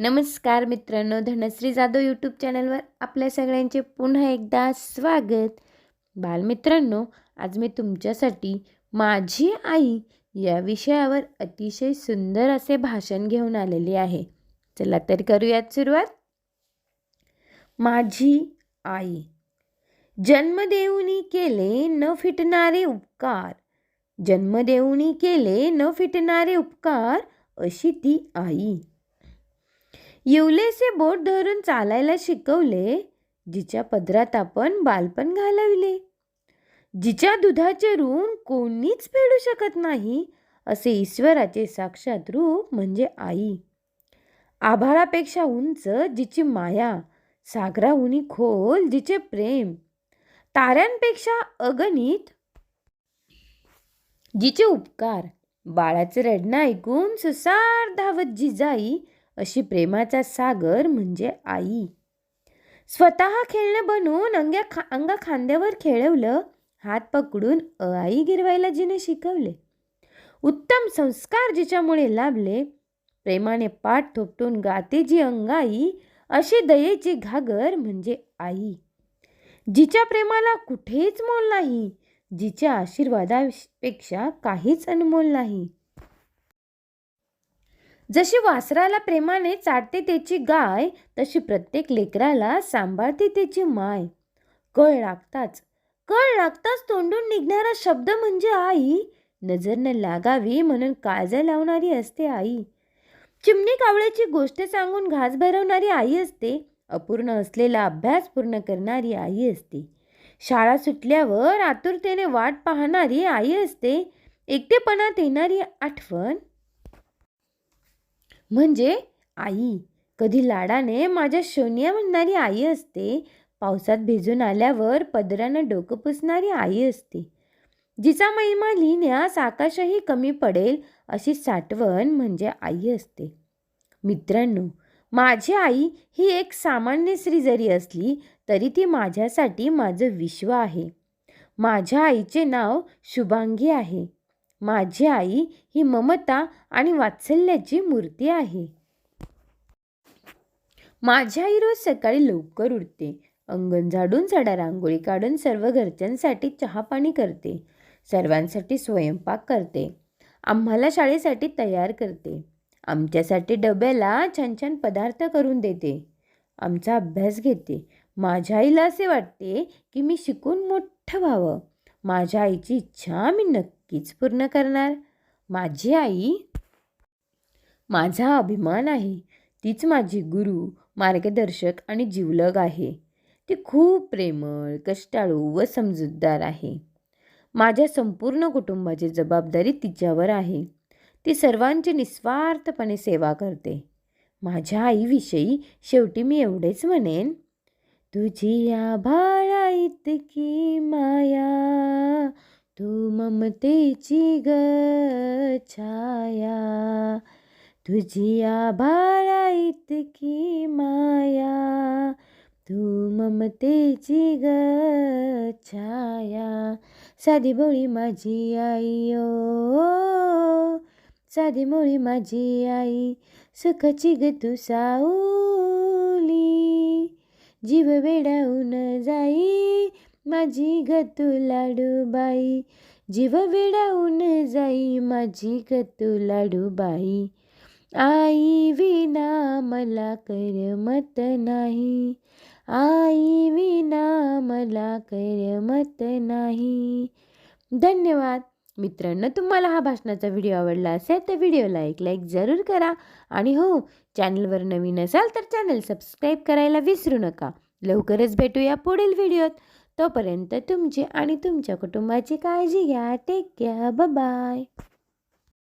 नमस्कार मित्रांनो धनश्री जाधव यूट्यूब चॅनलवर आपल्या सगळ्यांचे पुन्हा एकदा स्वागत. बालमित्रांनो आज मी तुमच्यासाठी माझी आई या विषयावर अतिशय सुंदर असे भाषण घेऊन आलेले आहे. चला तर करूयात सुरुवात. माझी आई. जन्म देऊनी केले न फिटणारे उपकार. जन्म देऊनी केले न फिटणारे उपकार अशी ती आई. येवलेसे बोट धरून चालायला शिकवले जिच्या पदरात आपण बालपण घालवले. जिच्या दुधाचे ऋण कोणीच फेडू शकत नाही असे ईश्वराचे साक्षात रूप म्हणजे आई. आभाळापेक्षा उंच जिची माया सागराहुनी खोल जिचे प्रेम. ताऱ्यांपेक्षा अगणित जिचे उपकार. बाळाचे रडणं ऐकून सुसार धावत जिजाई अशी प्रेमाचा सागर म्हणजे आई. स्वतः खेळणं बनवून अंग्या खा अंगा खांद्यावर खेळवलं हात पकडून अ आई गिरवायला जिने शिकवले. उत्तम संस्कार जिच्यामुळे लाभले प्रेमाने पाठ थोपटून गाते जी अंगाई अशी दयेची घागर म्हणजे आई. जिच्या प्रेमाला कुठेच मोल नाही जिच्या आशीर्वादापेक्षा काहीच अनमोल नाही. जशी वासराला प्रेमाने चाटते त्याची गाय तशी प्रत्येक लेकराला सांभाळते त्याची माय. कळ लागताच कळ लागताच तोंडून निघणारा शब्द म्हणजे आई. नजर न लागावी म्हणून काळजा लावणारी असते आई. चिमणी कावळ्याची गोष्ट सांगून घास भरवणारी आई असते. अपूर्ण असलेला अभ्यास पूर्ण करणारी आई असते. शाळा सुटल्यावर आतुरतेने वाट पाहणारी आई असते. एकटेपणात येणारी आठवण म्हणजे आई कधी लाडाने माझ्या शोनिया म्हणणारी आई असते पावसात भिजून आल्यावर पदरानं डोकं पुसणारी आई असते. जिचा महिमा लिहिण्यास आकाशही कमी पडेल अशी साठवण म्हणजे आई असते. मित्रांनो माझी आई ही एक सामान्य स्त्री जरी असली तरी ती माझ्यासाठी माझं विश्व आहे. माझ्या आईचे नाव शुभांगी आहे. माझी आई ही ममता आणि वात्सल्याची मूर्ती आहे. माझी आई रोज सकाळी लवकर उठते. अंगण झाडून झाडा रांगोळी काढून सर्व घरच्यांसाठी चहा पाणी करते. सर्वांसाठी स्वयंपाक करते. आम्हाला शाळेसाठी तयार करते. आमच्यासाठी डब्याला छान छान पदार्थ करून देते. आमचा अभ्यास घेते. माझ्या आईला असे वाटते की मी शिकून मोठं व्हावं. माझ्या आईची इच्छा मी नक्की नक्कीच पूर्ण करणार. माझी आई? माझा अभिमान आहे. तीच माझी गुरु मार्गदर्शक आणि जीवलग आहे. ती खूप प्रेमळ कष्टाळू व समजूतदार आहे. माझ्या संपूर्ण कुटुंबाची जबाबदारी तिच्यावर आहे. ती सर्वांची निस्वार्थपणे सेवा करते. माझ्या आईविषयी शेवटी मी एवढेच म्हणेन. तुझी या भाळा इतकी माया? तू ममतेची ग छाया तुझी आभाळा इतकी माया तू ममतेची ग छाया. साधी बोळी माझी आई ओ साधी मोळी माझी आई सुखाची ग तू साऊली जीव वेडावून जाई माझी ग तू लाडूबाई जीव वेडावून जाई माझी ग तू लाडूबाई आई विना मला करमत नाही आई विना मला करमत नाही. धन्यवाद. मित्रांनो तुम्हाला हा भाषणाचा व्हिडिओ आवडला असेल तर व्हिडिओला एक लाईक जरूर करा आणि हो चॅनलवर नवीन असाल तर चॅनल सबस्क्राईब करायला विसरू नका. लवकरच भेटूया पुढील व्हिडिओत. तोपर्यंत तुमची आणि तुमच्या कुटुंबाची काळजी घ्या. Take care bye